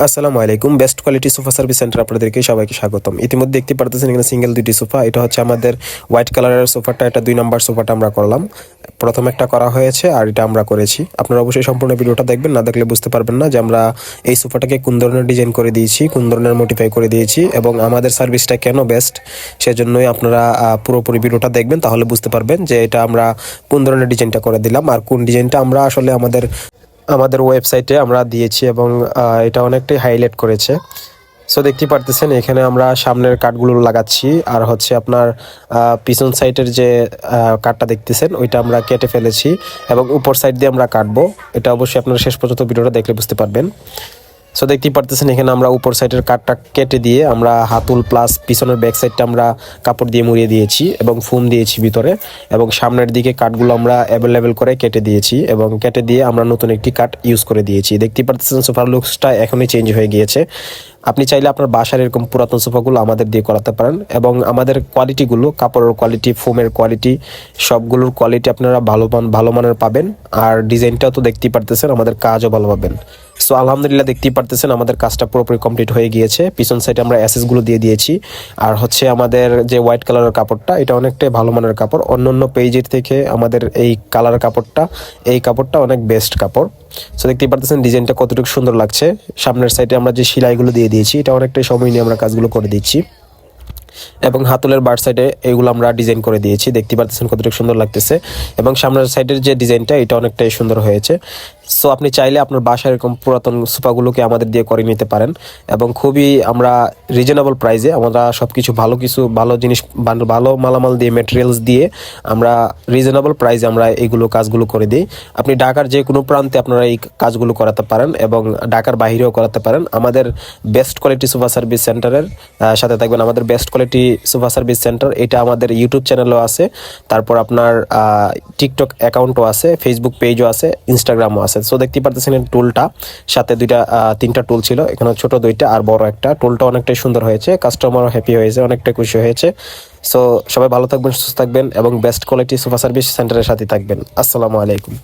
আসসালামু আলাইকুম। Best quality sofa service centre আপনাদেরকে সবাইকে স্বাগতম। ইতিমধ্যে দেখতে পারতেছেন এখানে সিঙ্গেল দুইটি সোফা। এটা হচ্ছে আমাদের হোয়াইট কালারের সোফাটা। এটা দুই নম্বর সোফাটা আমরা করলাম। প্রথম একটা করা হয়েছে আর এটা আমরা করেছি। আপনারা অবশ্যই সম্পূর্ণ ভিডিওটা দেখবেন, না দেখলে বুঝতে পারবেন না যে আমরা এই সোফাটাকে কোন ধরনের ডিজাইন করে দিয়েছি, কোন ধরনের মোটিফাই করে দিয়েছি এবং আমাদের সার্ভিসটা কেন বেস্ট সেজন্যই আপনারা পুরোপুরি ভিডিওটা দেখবেন, তাহলে বুঝতে পারবেন যে এটা আমরা কোন ধরনের ডিজাইনটা করে দিলাম আর কোন ডিজাইনটা আমরা আসলে আমাদের আমাদের ওয়েবসাইটে আমরা দিয়েছি এবং এটা অনেকটাই হাইলাইট করেছে। সো দেখতে পারতেছেন, এখানে আমরা সামনের কাঠগুলো লাগাচ্ছি। আর হচ্ছে আপনার পিছন সাইডের যে কাঠটা দেখতেছেন, ওইটা আমরা কেটে ফেলেছি এবং উপর সাইড দিয়ে আমরা কাটবো। এটা অবশ্যই আপনারা শেষ পর্যন্ত ভিডিওটা দেখলে বুঝতে পারবেন। সো দেখতেই পারতেছেন, এখানে আমরা উপর সাইডের কাঠটা কেটে দিয়ে আমরা হাতুল প্লাস পিছনের ব্যাক সাইডটা আমরা কাপড় দিয়ে মুড়িয়ে দিয়েছি এবং ফুম দিয়েছি ভিতরে এবং সামনের দিকে কাঠগুলো আমরা অ্যাভেলেবেল করে কেটে দিয়েছি এবং কেটে দিয়ে আমরা নতুন একটি কাঠ ইউজ করে দিয়েছি। দেখতেই পারতেছেন সোফার লুকসটা এখনই চেঞ্জ হয়ে গিয়েছে। আপনি চাইলে আপনার বাসার এরকম পুরাতন সোফাগুলো আমাদের দিয়ে করাতে পারেন এবং আমাদের কোয়ালিটিগুলো, কাপড়ের কোয়ালিটি ফোমের কোয়ালিটি সবগুলোর কোয়ালিটি আপনারা ভালো মান, ভালো মানের পাবেন। আর ডিজাইনটাও তো দেখতেই পারতেছেন, আমাদের কাজও ভালো পাবেন। সো আলহামদুলিল্লাহ দেখতেই পারতেছেন, আমাদের কাজটা পুরোপুরি কমপ্লিট হয়ে গিয়েছে। পিছন সাইডে আমরা অ্যাসেসগুলো দিয়ে দিয়েছি। আর হচ্ছে আমাদের যে হোয়াইট কালারের কাপড়টা, এটা অনেকটাই ভালো মানের কাপড়। অন্য অন্য পেজের থেকে আমাদের এই কালার কাপড়টা, এই কাপড়টা অনেক বেস্ট কাপড়। সো দেখতেই পারতেছেন, ডিজাইনটা কতটুকু সুন্দর লাগছে। সামনের সাইডে আমরা যে সেলাইগুলো দিয়ে দিয়েছি। এটা অনেকটাই সময় নিয়ে আমরা কাজগুলো করে দিচ্ছি। এবং হাতলের বার সাইডে এগুলো আমরা ডিজাইন করে দিয়েছি। দেখতে পাচ্ছেন কতটুকু সুন্দর লাগতেছে। এবং সামনের সাইডের যে ডিজাইনটা, এটা অনেকটাই সুন্দর হয়েছে। সো আপনি চাইলে আপনার বাসায় এরকম পুরাতন সোফাগুলোকে আমাদের দিয়ে করে নিতে পারেন এবং খুবই আমরা রিজনেবল প্রাইসে আমরা সব কিছু ভালো কিছু, ভালো জিনিস, ভালো- মালামাল দিয়ে মেটেরিয়ালস দিয়ে আমরা রিজনেবল প্রাইসে আমরা এগুলো কাজগুলো করে দিই। আপনি ঢাকার যে কোনো প্রান্তে আপনারা এই কাজগুলো করাতে পারেন এবং ঢাকার বাইরেও করাতে পারেন। আমাদের বেস্ট কোয়ালিটি সোফা সার্ভিস সেন্টারের সাথে থাকবেন আমাদের best quality sofa service centre এটা আমাদের ইউটিউব চ্যানেলও আছে। তারপর আপনার টিকটক অ্যাকাউন্টও আছে ফেসবুক পেজও আছে ইনস্টাগ্রামও আছে। সো দেখতে পারতেছেন এই টুলটা সাথে দুইটা তিনটা টুল ছিল। এখানে ছোট দুইটা আর বড় একটা। টুলটা অনেকটাই সুন্দর হয়েছে। কাস্টমারও হ্যাপি হয়েছে, অনেকটাই খুশি হয়েছে। সো সবাই ভালো থাকবেন, সুস্থ থাকবেন এবং বেস্ট কোয়ালিটি সুপার সার্ভিস সেন্টারের সাথে থাকবেন। আসসালামু আলাইকুম।